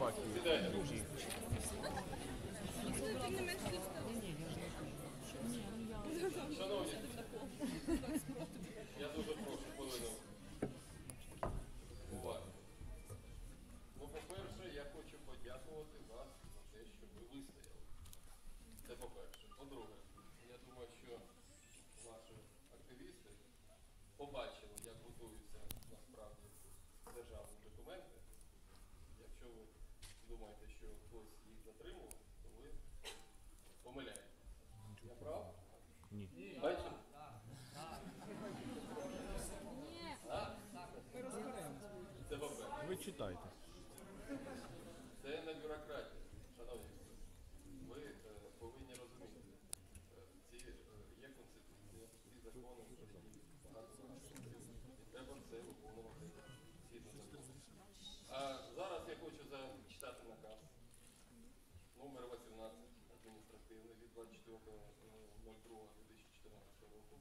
бачу. Шановні, я дуже прошу хвилину уваги. По-перше, я хочу подякувати вас за те, що ви вистояли. Це по-перше. По-друге, я думаю, що ваші активісти побачили, як готуються насправді державні документи. Якщо ви думаєте, що хтось їх затримував, то ви помиляєтеся. Я прав? Ні. Бачите? Це по-перше. Ви читайте. Це не бюрократія, шановні. Ви е, повинні розуміти, е, ці е, є конституція, ці закони, які багато законів, і треба це виконувати згідно закону. А зачитати наказ номер 18 адміністративний від 24.02.2014 року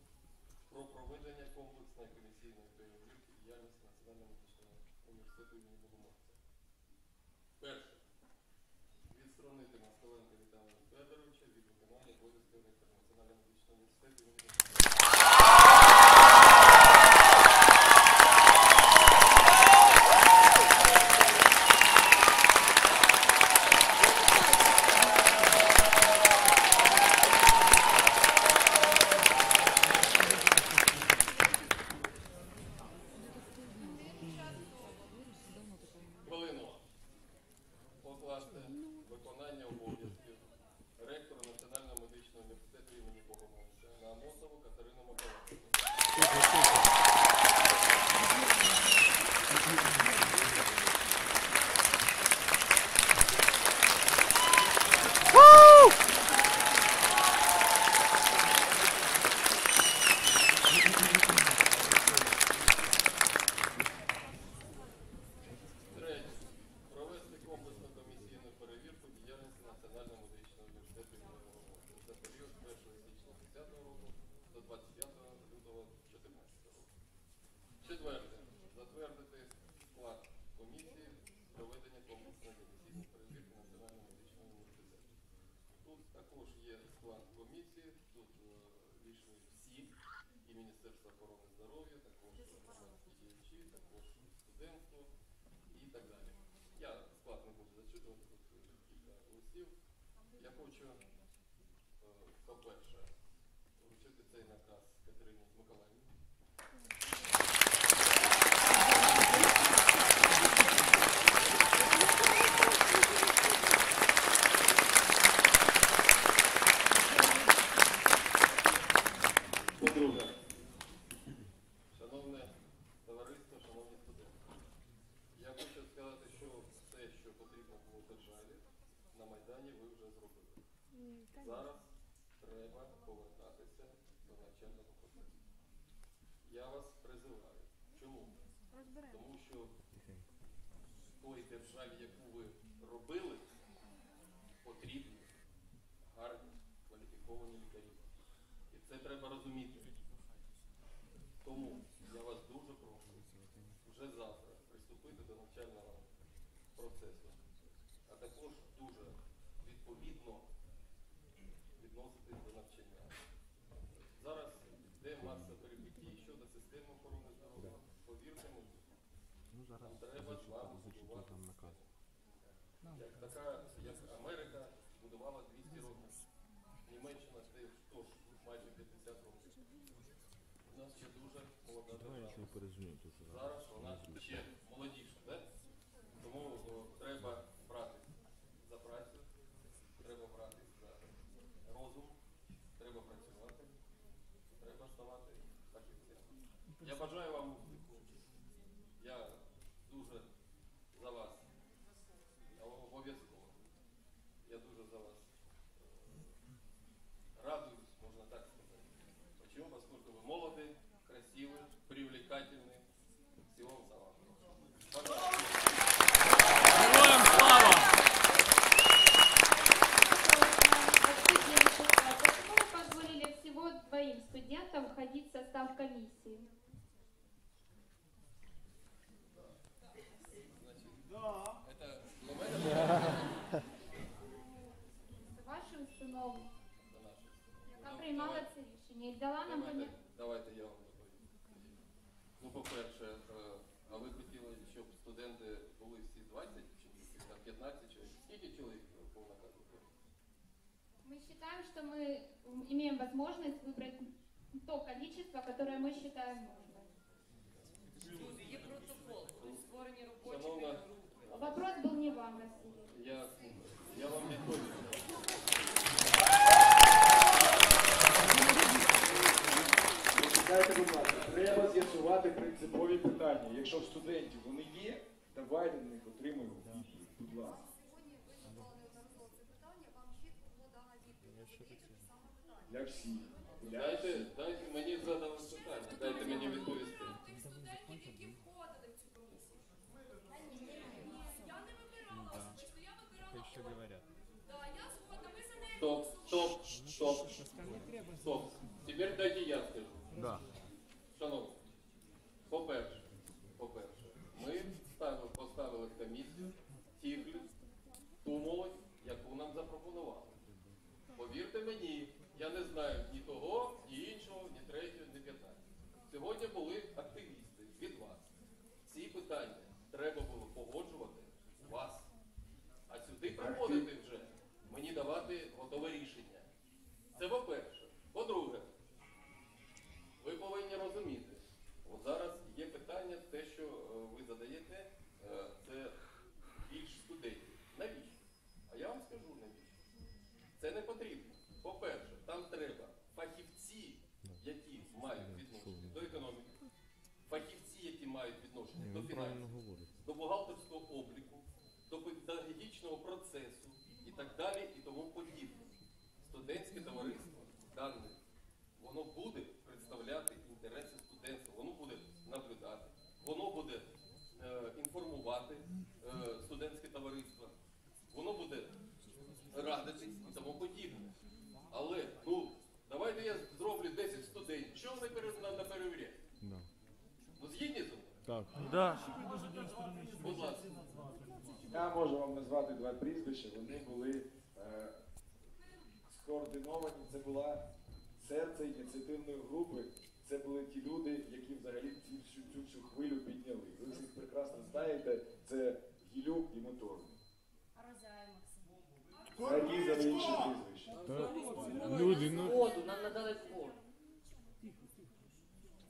про проведення комплексної комісійної перевірки діяльності Національного медичного університету імені Богомольця. Перше. Відсторонити Москаленка Віталія Федоровича від виконання обов'язків Національного медичного університету імені Богомольця. Покласти виконання обов'язків ректора Національного медичного університету імені Богомольця на Амосову Катерину Миколаївну. Третє. Провести комплексну комісійну перевірку діяльності Національного медичного університету імені Богомольця за період з 1 січня 2010 року до 25 лютого 2014 року. Четверте. Затвердити склад комісії з проведення комплексної комісійної перевірки Національного медичного університету. Тут також є склад комісії, тут війшли всі, і Міністерство охорони здоров'я, також громадські діячі, також студентство і так далі. Я склад не буду зачитувати, тут кілька листів. Я хочу, е, по-перше, цей наказ Катерині Миколаївні. По-друге, шановне товариство, шановні студенти, я хочу сказати, що все, що потрібно було державі, на Майдані ви вже зробили. Зараз треба повертатися навчального процесу. Я вас призиваю. Чому? Тому що в той державі, яку ви робили, потрібні гарні, кваліфіковані лікарі. І це треба розуміти. Тому я вас дуже прошу вже завтра приступити до навчального процесу, а також дуже відповідно щодо системи охорони здоров'я. Повірте мені, Ну зараз треба з вами будувати там наказ. Як така, як Америка будувала 200 років. Німеччина теж тож майже 50 років. У нас ще дуже молода держава. не то що Зараз вона ще молодіша, да? тому о, треба брати за працю, треба брати за розум, треба працювати, треба ставати. Я бажаю вам. Я дуже за вас. Обов'язково. Я дуже за вас радуюсь, можно так сказать. Почему? Поскольку вы молоды, красивы, привлекательны. давайте- це рішення і дала нам Давайте, поняття. давайте я вам доповім. Ну, по-перше, е, а ви хотіли, щоб студенти були всі 20 чи там 15 чоловік? Скільки чоловік по наказу? Мы считаем, что мы м, имеем возможность выбрать то количество, которое мы считаем нужным. Друзі, є протокол про створені робочі Шановна, групи. Вопрос был не вам, Василий. Я, я вам відповім. Чекайте, будь ласка, треба з'ясувати принципові питання. Якщо в студентів вони є, давайте на них отримуємо відповідь, будь ласка. Для всіх. Для Дайте, всіх. дайте мені задали питання, дайте мені відповісти. Стоп, стоп, стоп, стоп. Тепер дайте я скажу. Да. Шановні, по-перше, по-перше, ми ставили, поставили в комісію тільки ту молодь, яку нам запропонували. Повірте мені, я не знаю ні того, ні іншого, ні третього, ні п'ятнадцятого. Сьогодні були активісти від вас. Ці питання треба було погоджувати вас. А сюди приходити вже, мені давати готове рішення. Це по-перше. По-друге, ви повинні розуміти, от зараз є питання, те, що е, ви задаєте, е, це більш студентів. Навіщо? А я вам скажу навіщо. Це не потрібно. По-перше, там треба фахівці, які мають відношення до економіки, фахівці, які мають відношення до фінансів, до бухгалтерського обліку, до педагогічного процесу і так далі, і тому подібне. 10 студентів. Що вони пере, на, на перевіряють? Да. Ну згідні з мною? Так. Да. Будь ласка. Я можу вам назвати два прізвища. Вони були е, скоординовані. Це була серце ініціативної групи. Це були ті люди, які взагалі цю всю цю всю хвилю підняли. Ви всіх прекрасно знаєте. Це Гілюк і Моторний. Розяє Максим. Які за інші прізвища. Люди, ну. Квоту, нам надали квоту.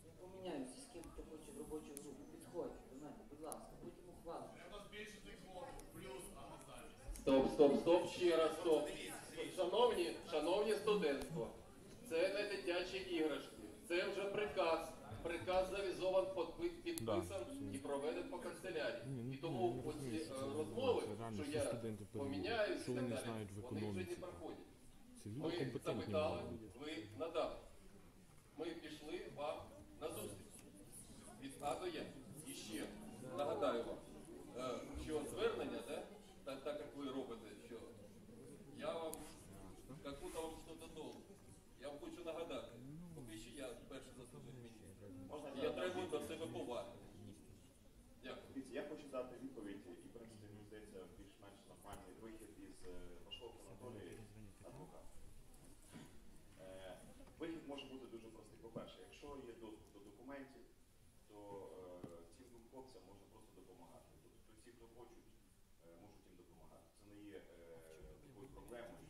Я поміняюся з ким хто хоче в робочу групу. Підходьте до мене, будь ласка, потім ухвалимо. Стоп, стоп, ще раз, стоп. Шановні, шановні студентство, це не дитячі іграшки, це вже приказ. Приказ завізован, подпи- підписан і проведен по канцелярії. І тому оці е, розмови, що я студенти поміняюсь і так далі, знають в вони вже не проходять. Ми компетентні запитали, бути. ви надали. Ми пішли вам на зустріч. Від А до Я. І ще нагадаю вам, перше, якщо є доступ до документів, то е, цим хлопцям можна просто допомагати. Тобто всі, хто хочуть, е, можуть їм допомагати. Це не є е, такою проблемою.